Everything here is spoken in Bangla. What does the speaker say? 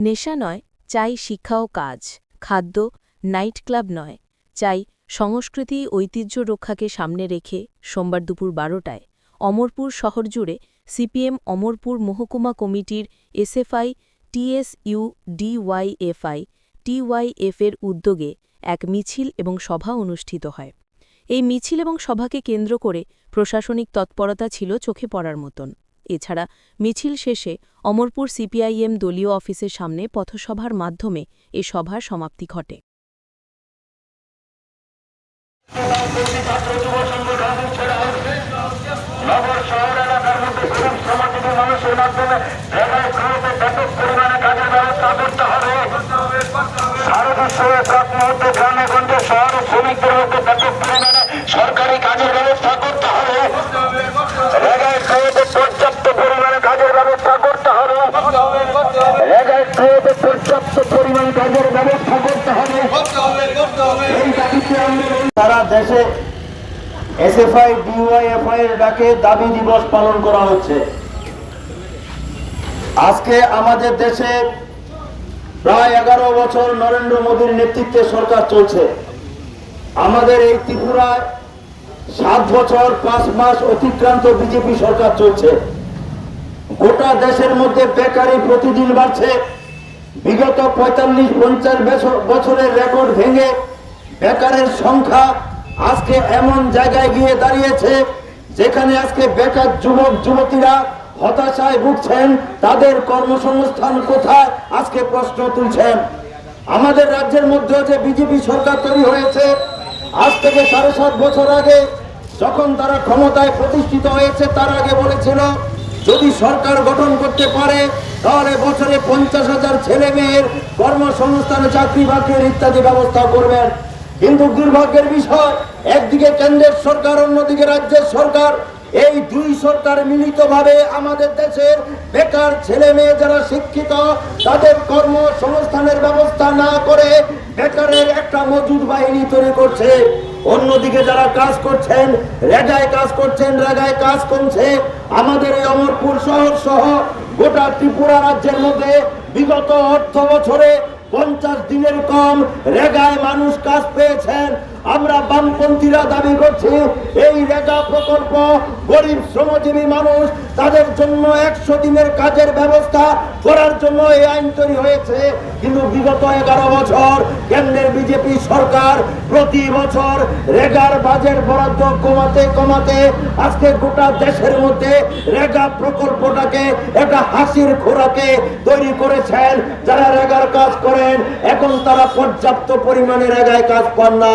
নেশা নয়, চাই শিক্ষা ও কাজ। খাদ্য, নাইট ক্লাব নয়, চাই সংস্কৃতি, ঐতিহ্য রক্ষাকে সামনে রেখে সোমবার দুপুর বারোটায় অমরপুর শহর জুড়ে সিপিএম অমরপুর মহকুমা কমিটির এসএফআই, টিএসইউ ডিওয়াইএফআই টিওয়াইএফ এর উদ্যোগে এক মিছিল এবং সভা অনুষ্ঠিত হয়। এই মিছিল এবং সভাকে কেন্দ্র করে প্রশাসনিক তৎপরতা ছিল চোখে পড়ার মতন। এছাড়া মিছিল শেষে অমরপুর সিপিআইএম দলীয় অফিসের সামনে পথসভার মাধ্যমে এ সভার সমাপ্তি ঘটে। সারা বিশ্বে প্রাক মুহূর্তে গ্রামে গঞ্জে শহর শ্রমিকদের মধ্যে ব্যাপক পরিমাণে সরকারি কাজের ব্যবস্থা করতে হবে রেগায় গ্রুপে পর্যাপ্ত পরিমাণে কাজের ব্যবস্থা করতে হবে রেগায় গ্রুপে পর্যাপ্ত পরিমাণে কাজের ব্যবস্থা করতে হবে এই দাবিতে আন্দোলন সারা দেশে এসএফআই ডিওয়াইএফআই এর ডাকে দাবি দিবস পালন করা হচ্ছে। আজকে আমাদের দেশে প্রায় এগারো বছর নরেন্দ্র মোদীর নেতৃত্বে সরকার চলছে। আমাদের এই ত্রিপুরায় সাত বছর, পাঁচ মাস অতিক্রান্ত বিজেপি সরকার চলছে। গোটা দেশের মধ্যে বেকারি প্রতিদিন বাড়ছে। বিগত পঁয়তাল্লিশ, পঞ্চাশ বছরের রেকর্ড ভেঙে বেকারের সংখ্যা আজকে এমন জায়গায় গিয়ে দাঁড়িয়েছে, যেখানে আজকে বেকার যুবক, যুবতীরা হতাশায় ভুগছেন। তাদের কর্মসংস্থান কোথায়? আজকে প্রশ্ন তুলছেন। আমাদের রাজ্যের মধ্যে যে বিজেপি সরকার তৈরি হয়েছে, আজ থেকে সাড়ে সাত বছর আগে যখন তারা ক্ষমতায় প্রতিষ্ঠিত হয়েছে, তার আগে বলেছিল, যদি সরকার গঠন করতে পারে তাহলে বছরে পঞ্চাশ হাজার ছেলে মেয়ের কর্মসংস্থানে, চাকরি বাকরির ইত্যাদি ব্যবস্থা করবেন। কিন্তু দুর্ভাগ্যের বিষয়, একদিকে কেন্দ্রের সরকার, অন্যদিকে রাজ্যের সরকার। এই দুই সরকার মিলিতভাবে আমাদের দেশের বেকার ছেলে মেয়ে যারা শিক্ষিত, তাদের কর্মসংস্থানের ব্যবস্থা না করে বেকারের একটা মজুদ বাহিনী তৈরি করছে। অন্যদিকে যারা কাজ করছেন, রেগায় কাজ করছেন, রেগায় কাজ কমছে। আমাদের এই অমরপুর শহর সহ গোটা ত্রিপুরা রাজ্যের মধ্যে বিগত অর্থ বছরে পঞ্চাশ দিনের কম রেগায় মানুষ কাজ পেয়েছেন। আমরা বামপন্থীরা দাবি করছি, এই রেগা প্রকল্প গরিব শ্রমজীবী মানুষ তাদের জন্য একশো দিনের কাজের ব্যবস্থা করার জন্য এই আইন তৈরি হয়েছে। কিন্তু বিগত এগারো বছর কেন্দ্রের বিজেপি সরকার প্রতি বছর রেগার বাজেট বরাদ্দ কমাতে কমাতে আজকে গোটা দেশের মধ্যে রেগা প্রকল্পটাকে একটা হাসির খোরাকে তৈরি করেছেন। যারা রেগার কাজ করেন, এখন তারা পর্যাপ্ত পরিমাণে রেগায় কাজ পান না।